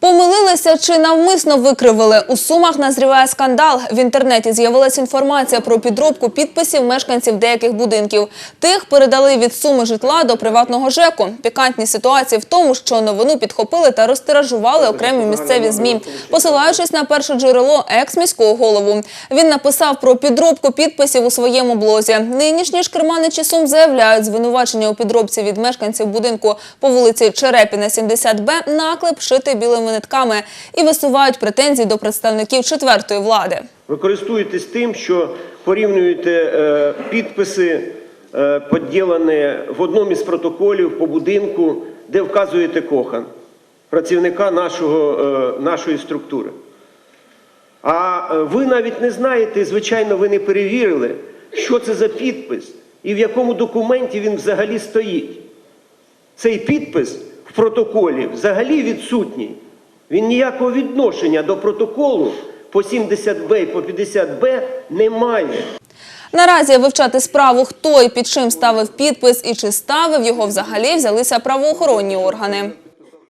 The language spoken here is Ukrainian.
Помили Помилилися чи навмисно викривили? У Сумах назріває скандал. В інтернеті з'явилася інформація про підробку підписів мешканців деяких будинків. Тих передали від суми житла до приватного ЖЕКу. Пікантні ситуації в тому, що новину підхопили та розтиражували окремі місцеві ЗМІ. Посилаючись на перше джерело екс-міського голову, він написав про підробку підписів у своєму блозі. Нинішні ж керманичі Сум заявляють, звинувачення у підробці від мешканців будинку по вулиці Черепіна, 70Б, наклеп шити білими нитками і висувають претензії до представників четвертої влади. Ви користуєтесь тим, що порівнюєте е, підписи, е, поділені в одному із протоколів по будинку, де вказуєте кохан, працівника нашого, е, нашої структури. А е, ви навіть не знаєте, звичайно, ви не перевірили, що це за підпис і в якому документі він взагалі стоїть. Цей підпис в протоколі взагалі відсутній. Він ніякого відношення до протоколу по 70Б і по 50Б не має. Наразі вивчати справу, хто і під чим ставив підпис і чи ставив його взагалі, взялися правоохоронні органи.